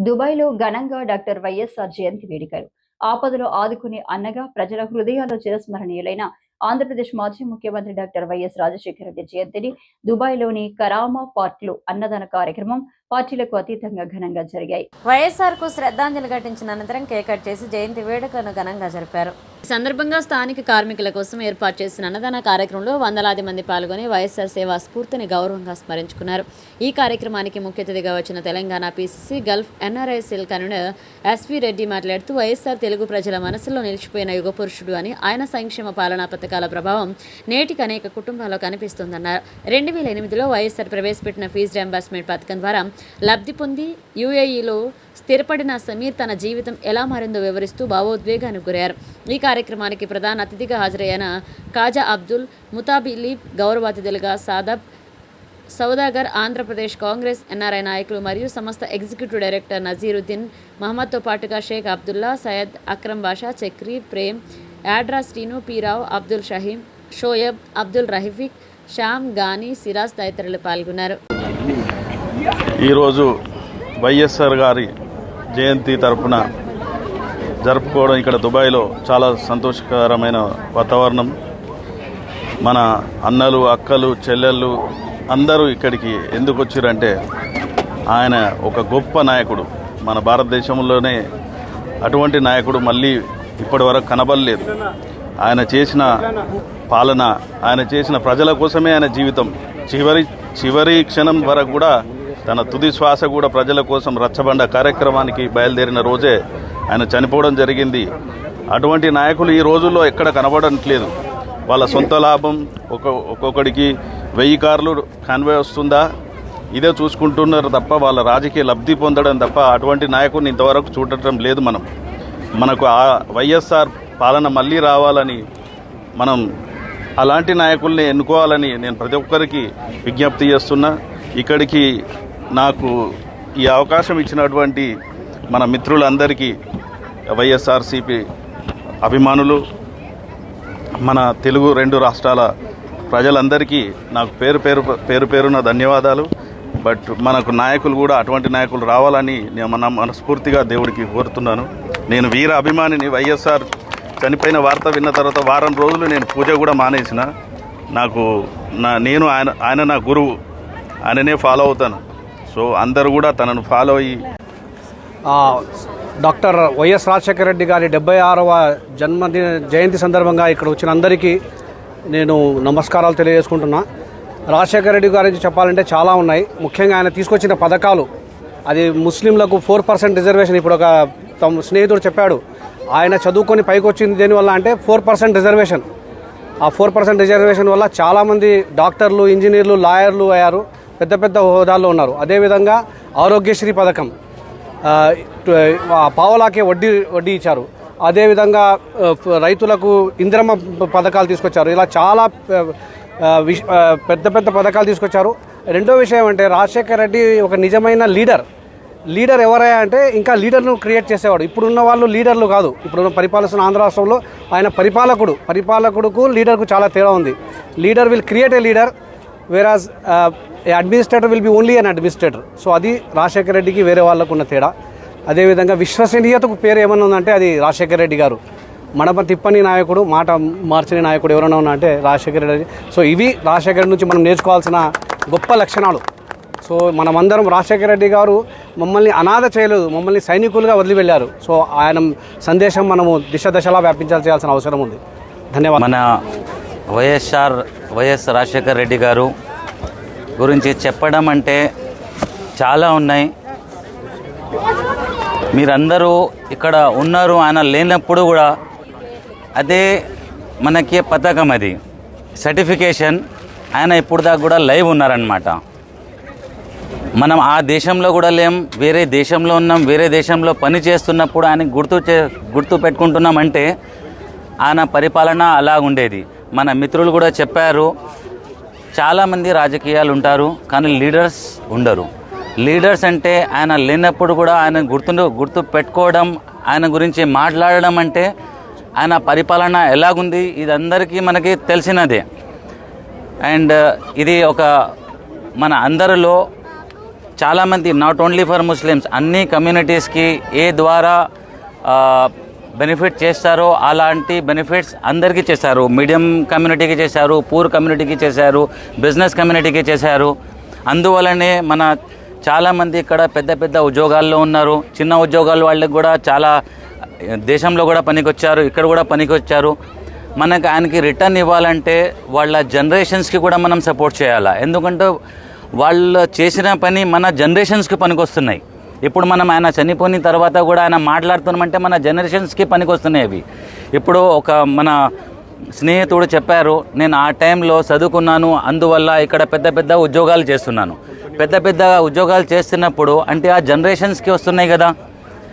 దుబాయ్లో ఘనంగా doctor YSR జయంతి వేడుకలు. ఆపదలో ఆదుకునే అన్నగా ప్రజల హృదయాల్లో చిరస్మరణీయులైన ఆంధ్రప్రదేశ్ మాజీ ముఖ్యమంత్రి డాక్టర్ వైఎస్ రాజశేఖర రెడ్డి జయంతిని దుబాయ్లోని కరామా పార్క్లో అన్నదాన కార్యక్రమం పార్టీలకు అతీతంగా ఘనంగా జరిగాయి. వైఎస్ఆర్కు శ్రద్ధాంజలి ఘటించిన అనంతరం కేక్ కట్ చేసి జయంతి వేడుకలను ఘనంగా జరిపారు. ఈ సందర్భంగా స్థానిక కార్మికుల కోసం ఏర్పాటు చేసిన అన్నదాన కార్యక్రమంలో వందలాది మంది పాల్గొని వైఎస్ఆర్ సేవా స్ఫూర్తిని గౌరవంగా స్మరించుకున్నారు. ఈ కార్యక్రమానికి ముఖ్య అతిథిగా వచ్చిన Telangana PCC gulf NRI cell convener SV Reddy మాట్లాడుతూ వైఎస్ఆర్ తెలుగు ప్రజల మనసులో నిలిచిపోయిన యుగ పురుషుడు అని ఆయన సంక్షేమ పాలనా పథకాల ప్రభావం నేటికి అనేక కుటుంబాల్లో కనిపిస్తుందన్నారు. రెండు వేల ఎనిమిదిలో వైఎస్ఆర్ ప్రవేశపెట్టిన ఫీజు రియంబర్స్మెంట్ పథకం ద్వారా లబ్ధి పొంది యూఏఈలో స్థిరపడిన సమీర్ తన జీవితం ఎలా మారిందో వివరిస్తూ భావోద్వేగానికి గురయ్యారు. ఈ కార్యక్రమానికి ప్రధాన అతిథిగా హాజరైన కాజా అబ్దుల్ ముతాబిలీబ్ గౌరవ అతిథులుగా సాదబ్ సౌదాగర్ ఆంధ్రప్రదేశ్ కాంగ్రెస్ ఎన్ఆర్ఐ నాయకులు మరియు సంస్థ ఎగ్జిక్యూటివ్ డైరెక్టర్ నజీరుద్దీన్ మహమ్మద్తో పాటుగా షేక్ అబ్దుల్లా సయ్యద్ అక్రమ్ బాషా చక్రి ప్రేమ్ యాడ్రా శ్రీను పీరావు అబ్దుల్ షహీం షోయబ్ అబ్దుల్ రహీఫిక్ శ్యామ్ గానీ సిరాజ్ తదితరులు పాల్గొన్నారు. ఈరోజు వైఎస్ఆర్ గారి జయంతి తరపున జరుపుకోవడం ఇక్కడ దుబాయ్లో చాలా సంతోషకరమైన వాతావరణం. మన అన్నలు అక్కలు చెల్లెళ్ళు అందరూ ఇక్కడికి ఎందుకు వచ్చారంటే ఆయన ఒక గొప్ప నాయకుడు. మన భారతదేశంలోనే అటువంటి నాయకుడు మళ్ళీ ఇప్పటి వరకు కనబడలేదు. ఆయన చేసిన పాలన ఆయన చేసిన ప్రజల కోసమే ఆయన జీవితం. చివరి చివరి క్షణం వరకు కూడా తన తుది శ్వాస కూడా ప్రజల కోసం రచ్చబండ కార్యక్రమానికి బయలుదేరిన రోజే ఆయన చనిపోవడం జరిగింది. అటువంటి నాయకులు ఈ రోజుల్లో ఎక్కడ కనబడట్లేదు. వాళ్ళ సొంత లాభం ఒక ఒక్కొక్కడికి వెయ్యి కార్లు కన్వే వస్తుందా? ఇదే చూసుకుంటున్నారు తప్ప వాళ్ళ రాజకీయ లబ్ధి పొందడం తప్ప అటువంటి నాయకుడిని ఇంతవరకు చూడటం లేదు మనం. మనకు ఆ వైఎస్ఆర్ పాలన మళ్ళీ రావాలని మనం అలాంటి నాయకుల్ని ఎన్నుకోవాలని నేను ప్రతి ఒక్కరికి విజ్ఞప్తి చేస్తున్నా. ఇక్కడికి నాకు ఈ అవకాశం ఇచ్చినటువంటి మన మిత్రులందరికీ వైఎస్ఆర్సిపి అభిమానులు మన తెలుగు రెండు రాష్ట్రాల ప్రజలందరికీ నాకు పేరు పేరు పేరు పేరున ధన్యవాదాలు. బట్ మనకు నాయకులు కూడా అటువంటి నాయకులు రావాలని నేను మన మనస్ఫూర్తిగా దేవుడికి కోరుతున్నాను. నేను వీర అభిమానిని వైఎస్ఆర్ చనిపోయిన వార్త విన్న తర్వాత వారం రోజులు నేను పూజ కూడా మానేసిన. నాకు నా నేను ఆయన ఆయన నా గురువు. ఆయననే ఫాలో అవుతాను. సో అందరూ కూడా తనను ఫాలో అయ్యి డాక్టర్ వైఎస్ రాజశేఖర రెడ్డి గారి డెబ్బై ఆరవ జన్మదిన జయంతి సందర్భంగా ఇక్కడ వచ్చిన అందరికీ నేను నమస్కారాలు తెలియజేసుకుంటున్నా. రాజశేఖర రెడ్డి గురించి చెప్పాలంటే చాలా ఉన్నాయి. ముఖ్యంగా ఆయన తీసుకొచ్చిన పథకాలు అది ముస్లింలకు ఫోర్ పర్సెంట్ రిజర్వేషన్ ఇప్పుడు ఒక తమ స్నేహితుడు చెప్పాడు. ఆయన చదువుకొని పైకి వచ్చింది దేనివల్ల అంటే ఫోర్ పర్సెంట్ రిజర్వేషన్. ఆ ఫోర్ పర్సెంట్ రిజర్వేషన్ వల్ల చాలామంది డాక్టర్లు ఇంజనీర్లు లాయర్లు అయ్యారు. పెద్ద పెద్ద హోదాల్లో ఉన్నారు. అదేవిధంగా ఆరోగ్యశ్రీ పథకం పావలాకే వడ్డీ వడ్డీ ఇచ్చారు. అదేవిధంగా రైతులకు ఇంద్రమ పథకాలు తీసుకొచ్చారు. ఇలా చాలా పెద్ద పెద్ద పథకాలు తీసుకొచ్చారు. రెండో విషయం అంటే రాజశేఖర రెడ్డి ఒక నిజమైన లీడర్. లీడర్ ఎవరయ్యా అంటే ఇంకా లీడర్ను క్రియేట్ చేసేవాడు. ఇప్పుడున్న వాళ్ళు లీడర్లు కాదు. ఇప్పుడున్న పరిపాలిస్తున్న ఆంధ్ర రాష్ట్రంలో ఆయన పరిపాలకుడు. పరిపాలకుడుకు లీడర్కు చాలా తేడా ఉంది. Leader will create a leader. Whereas administrator will be only an administrator so అది రాజశేఖర రెడ్డికి వేరే వాళ్ళకు ఉన్న తేడా. అదేవిధంగా విశ్వసనీయతకు పేరు ఏమన్నా ఉందంటే అది రాజశేఖర రెడ్డి గారు. మడమ తిప్పని నాయకుడు మాట మార్చని నాయకుడు ఎవరైనా ఉన్నా అంటే రాజశేఖర రెడ్డి. సో ఇవి రాజశేఖర నుంచి మనం నేర్చుకోవాల్సిన గొప్ప లక్షణాలు. సో మనమందరం రాజశేఖర రెడ్డి గారు మమ్మల్ని అనాథ చేయలేదు మమ్మల్ని సైనికులుగా వదిలి వెళ్ళారు. సో ఆయన సందేశం మనము దిశ దశలా వ్యాపించాల్సిన అవసరం ఉంది. ధన్యవాదాలు. మన వైఎస్ఆర్ వైఎస్ రాజశేఖర్ రెడ్డి గారు గురించి చెప్పడం అంటే చాలా ఉన్నాయి. మీరందరూ ఇక్కడ ఉన్నారు ఆయన లేనప్పుడు కూడా అదే మనకి పథకం అది. సర్టిఫికేషన్ ఆయన ఇప్పుడు దాకా కూడా లైవ్ ఉన్నారనమాట మనం ఆ దేశంలో కూడా లేం వేరే దేశంలో ఉన్నాం వేరే దేశంలో పని చేస్తున్నప్పుడు ఆయన గుర్తు చే గుర్తు పెట్టుకుంటున్నామంటే ఆయన పరిపాలన అలా ఉండేది మన మిత్రులు కూడా చెప్పారు చాలామంది రాజకీయాలు ఉంటారు కానీ లీడర్స్ ఉండరు. లీడర్స్ అంటే ఆయన లేనప్పుడు కూడా ఆయన గుర్తు గుర్తు పెట్టుకోవడం ఆయన గురించి మాట్లాడడం అంటే ఆయన పరిపాలన ఎలాగుంది ఇది అందరికీ మనకి తెలిసినదే. అండ్ ఇది ఒక మన అందరిలో చాలామంది నాట్ ఓన్లీ ఫర్ ముస్లిమ్స్ అన్ని కమ్యూనిటీస్కి ఏ ద్వారా బెనిఫిట్ చేస్తారో అలాంటి బెనిఫిట్స్ అందరికీ చేశారు. మీడియం కమ్యూనిటీకి చేశారు పూర్ కమ్యూనిటీకి చేశారు బిజినెస్ కమ్యూనిటీకి చేశారు. అందువలనే మన చాలామంది ఇక్కడ పెద్ద పెద్ద ఉద్యోగాల్లో ఉన్నారు. చిన్న ఉద్యోగాల వాళ్ళకి కూడా చాలా దేశంలో కూడా పనికొచ్చారు ఇక్కడ కూడా పనికొచ్చారు. మనకు ఆయనకి రిటర్న్ ఇవ్వాలంటే వాళ్ళ జనరేషన్స్కి కూడా మనం సపోర్ట్ చేయాలా? ఎందుకంటే వాళ్ళు చేసిన పని మన జనరేషన్స్కి పనికొస్తున్నాయి. ఇప్పుడు మనం ఆయన చనిపోయిన తర్వాత కూడా ఆయన మాట్లాడుతున్నామంటే మన జనరేషన్స్కి పనికొస్తున్నాయి అవి. ఇప్పుడు ఒక మన స్నేహితుడు చెప్పారు నేను ఆ టైంలో చదువుకున్నాను అందువల్ల ఇక్కడ పెద్ద పెద్ద ఉద్యోగాలు చేస్తున్నాను. పెద్ద పెద్ద ఉద్యోగాలు చేస్తున్నప్పుడు అంటే ఆ జనరేషన్స్కి వస్తున్నాయి కదా.